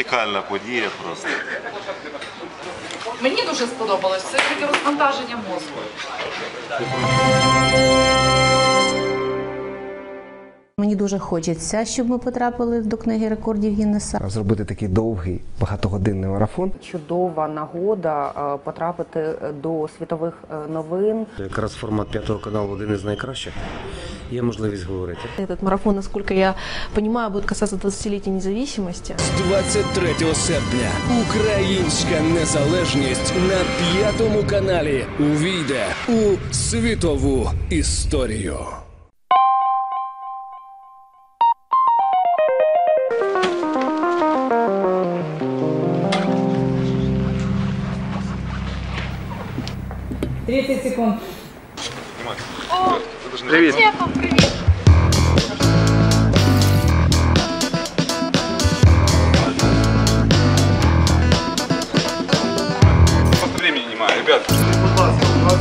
унікальна подія просто. Мені дуже сподобалось. Це таке розвантаження мозку. Мені дуже хочеться, щоб ми потрапили до книги рекордів Гіннеса. Зробити такий довгий багатогодинний марафон. чудова нагода е, потрапити до світових е, новин. Якраз формат п'ятого каналу один із найкращих. Є можливість говорити. Этот марафон, насколько я понимаю, будет касаться 20-летия независимости. З 23 серпня Українська незалежність на п'ятому каналі увійде у світову історію.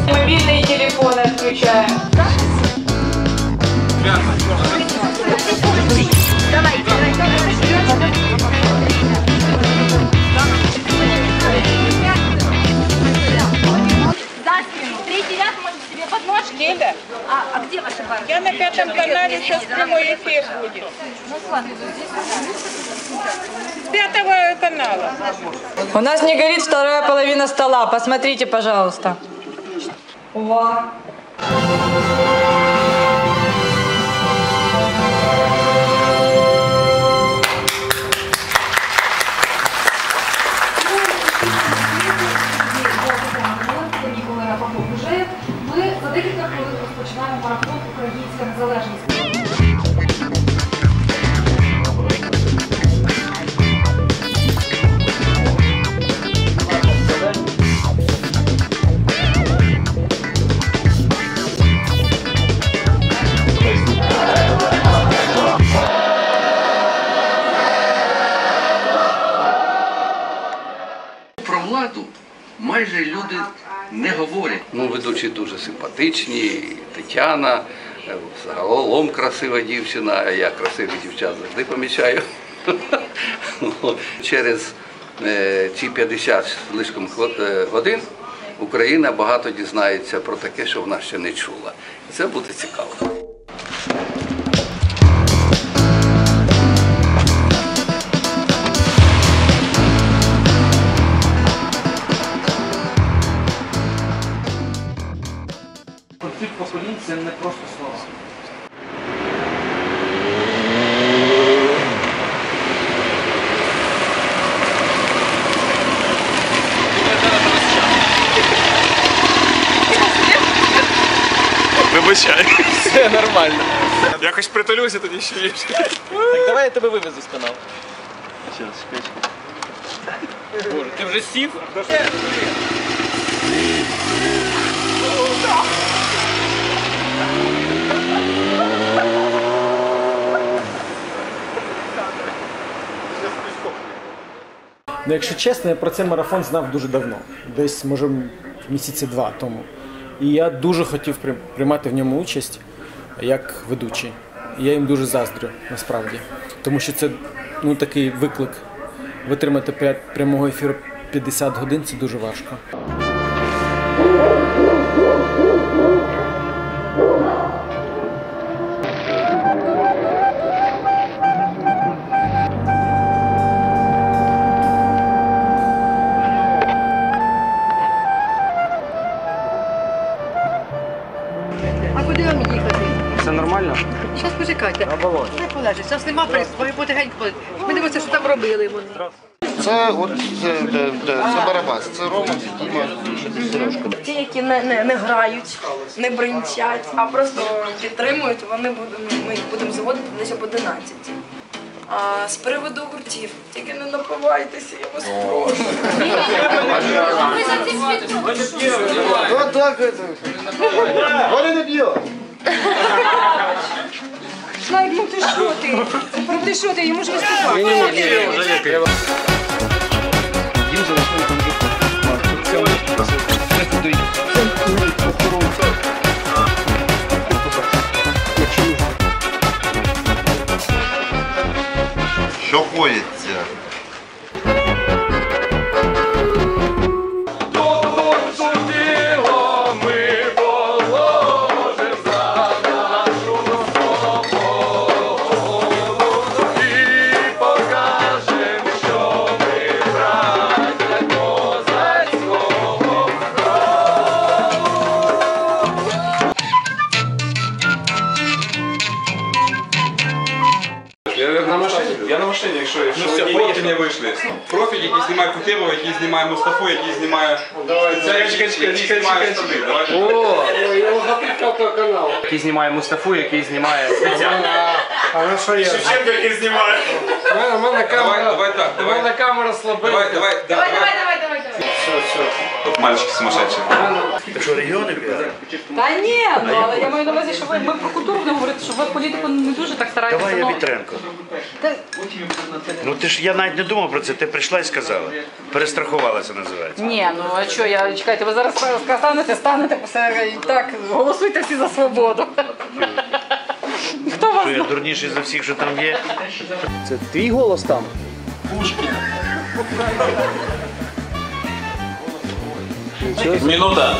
Мобільний телефон відключаємо. За А, а где ваша пара? Я на пятом канале сейчас прямой эфир будет. Ну. С пятого канала. У нас не горит вторая половина стола. Посмотрите, пожалуйста. Ніколи розпочинаємо марафон Українська незалежність. Про владу майже люди не говорять. Ну, ведучі дуже симпатичні, Тетяна, е, загалом красива дівчина, а я красивих дівчат завжди помічаю. Через е, ці 50 з лишком е, годин Україна багато дізнається про таке, що вона ще не чула. Це буде цікаво. Вибачай. Все нормально. Якось притулюся тоді ще більше. Так давай я тебе вивезу з каналу. Боже, ти вже сів? Ну, якщо чесно, я про цей марафон знав дуже давно, десь, може, місяці два тому. І я дуже хотів при- приймати в ньому участь як ведучий. Я їм дуже заздрю, насправді. Тому що це ну, такий виклик. Витримати пря- прямого ефіру 50 годин це дуже важко. Полежить. Зараз нема принципу, потихеньку. Ми дивимося, що там робили вони. Це от це, де, де, це Барабас, це Рома, це Діма, Сережка. Ті, які не, не, не грають, не бринчать, а просто підтримують, вони будемо, ми їх будемо заводити десь об 11. А з приводу гуртів, тільки не напивайтеся, я вас прошу. За Вот так не б'є. Ну ти що ти? Йому ж виступати. Що коїться? на машині? Я на машині, якщо, якщо Ну все, є- поїхали. є- вийшли. Профіль, який знімає Кутєвого, який знімає Мустафу, який знімає... Чекай, чекай, чекай, чекай, чекай, чекай. О! Який знімає Мустафу, який знімає Тетяна. А ну що є? Шевченко, який знімає. У мене Давай, давай так, У давай. мене камера слабенька. Давай, давай, да, Давай, давай. давай, давай, давай, давай. Все, все. Тут мальчики сумасшедшие. Та ні, ну але я маю на увазі, що ви ми про культуру будемо говорити, що ви політику не дуже так стараєтеся. Давай я ну. Вітренко. Та- Ну ти ж я навіть не думав про це. Ти прийшла і сказала. Перестрахувалася називається. Ні, ну а що, я чекайте, ви зараз станете, станете все і так, голосуйте всі за свободу. Хто вас Що я дурніший за всіх, що там є. Це твій голос там? Минута.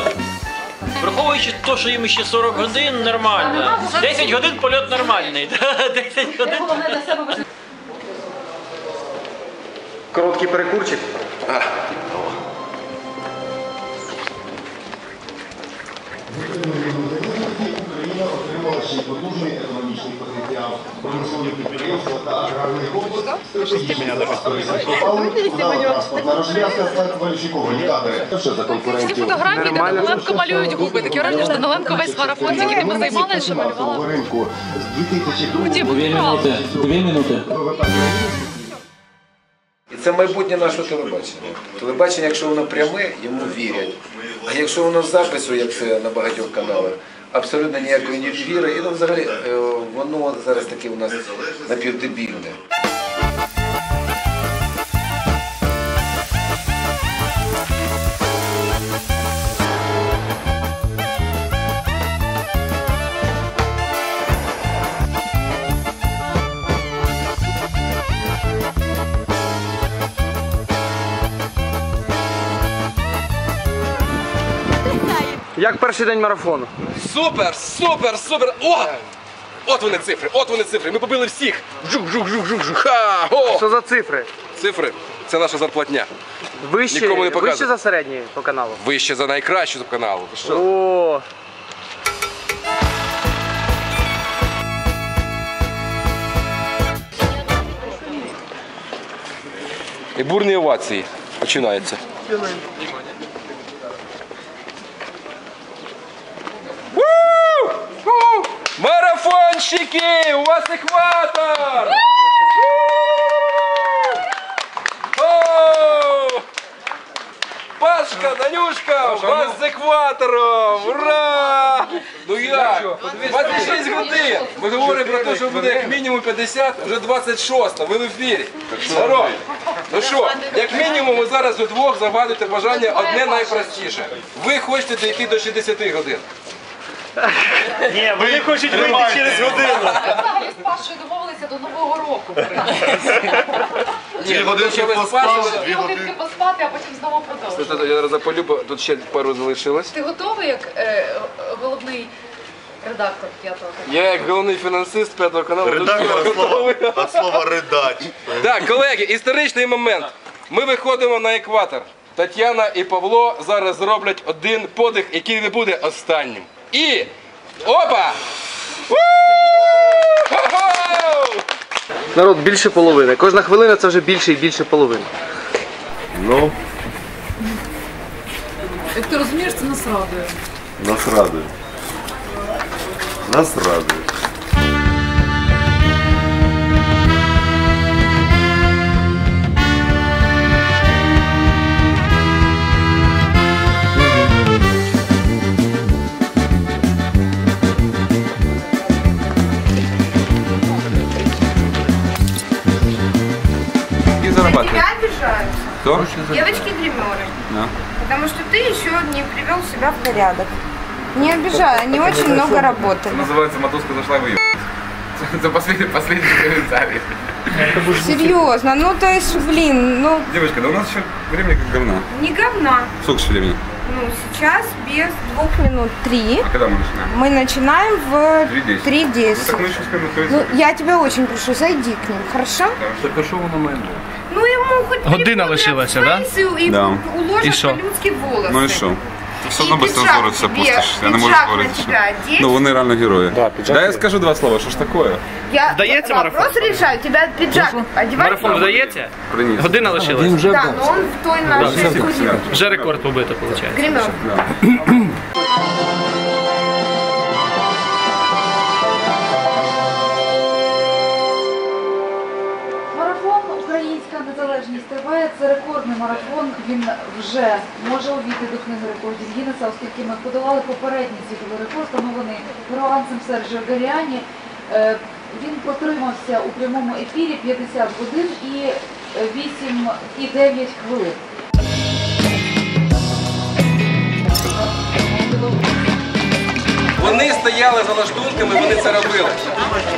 Враховуючи те, що їм ще 40 годин, нормально. 10 годин польот нормальний. 10 годин. Короткий перекурчик. Й потужний економічний потенціал промислових підприємства та аграрний комплекс, розв'язка та кваліфіковані кадри. Що за конкурентів? Фотографії, де Даниленко малюють губи. Таке враження, що Даниленко весь марафон, тільки тим і займалася, що малювала. ринку з 2002 Дві минути, дві минути. І це майбутнє нашого телебачення. Телебачення, якщо воно пряме, йому вірять. А якщо воно з запису, як це на багатьох каналах, абсолютно ніякої ні віри. І ну, взагалі е, воно зараз таке у нас напівдебільне. Як перший день марафону? Супер, супер, супер. О! От вони цифри, от вони цифри. Ми побили всіх. Жух, жух, жух, жух, жух. Ха! О! Що за цифри? Цифри. Це наша зарплатня. Вище, Нікому не показуй. вище за середній по каналу. Вище за найкращу з каналу. Ви Що? О, І бурні овації починаються. Марафонщики! У вас екватор! О! Пашка, Данюшка, у вас з екватором! Ура! Ну як? 26 годин! Ми говоримо про те, що буде як мінімум 50, вже 26, ви в ефірі. Здорово! Ну що, як мінімум, ви зараз удвох загадуєте бажання одне найпростіше. Ви хочете дійти до 60 годин. Ні, вони хочуть вийти через годину. Взагалі з Пашою домовилися до Нового року. Ні, ну, годинки спрашували- дві Годинки поспати, а потім знову продовжувати. Я зараз запалю, бо тут ще пару залишилось. Ти готовий як е, головний редактор п'ятого каналу? Я як головний фінансист п'ятого каналу. Редактор від готовий. слова, від слова ридач. Так, колеги, історичний момент. Ми виходимо на екватор. Тетяна і Павло зараз зроблять один подих, який не буде останнім. І. Опа! Народ більше половини. Кожна хвилина це вже більше і більше половини. Ну, Як ти розумієш, це нас радує. нас радує. Нас радує. Ты еще не привел себя в порядок. Не обижай, они очень много работали. Називається мотузка зайшла в Це последний, последний комментарий. Серьезно, ну то есть, блин, ну Девочка, да у нас еще времени как говна. не говна. Сколько еще времени? Ну сейчас без двух минут три. А когда мы начинаем? Мы начинаем в 3.10. 3.10. Ну так мы еще успеем Ну, готовиться. я тебя очень прошу, зайди к ним, хорошо? Так а що воно має бути? Ну ему хоть Година лишилася, да? да? и Да. уложат И шо? по-людски волосы. Ну и что? Все одно без цензури це пустиш. Я не можу говорити. що- Ну вони реально герої. Да, піджак я скажу два слова, що ж такое? Я Вдається вопрос марафон? решаю, тебя пиджак одевать? Марафон вдається? Приніс. Година лишилась. Да, но он в той нашей студии. Вже рекорд побито, виходить. Гремел. Він вже може увійти до книги рекордів Гіннеса, оскільки ми подолали попередній світовий рекорд, встановлений перуанцем Серджіо Гаріані. Е, Він протримався у прямому ефірі 50 годин і е, 8 і 9 хвилин. Вони стояли за лаштунками, вони це робили.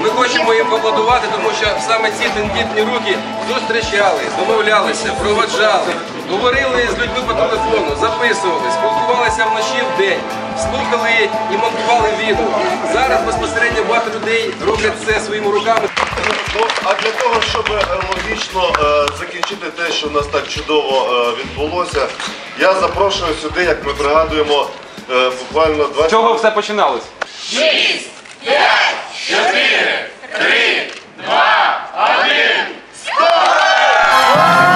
Ми хочемо їм поаплодувати, тому що саме ці тендітні руки зустрічали, домовлялися, проваджали, говорили з людьми по телефону, записували, спілкувалися вночі в день, слухали і монтували відео. Зараз безпосередньо багато людей роблять це своїми руками. Ну, а для того, щоб е, логічно е, закінчити те, що в нас так чудово е, відбулося, я запрошую сюди, як ми пригадуємо, буквально 20... З чого все починалось? 6, 5, 4, 3, 2, 1, 100!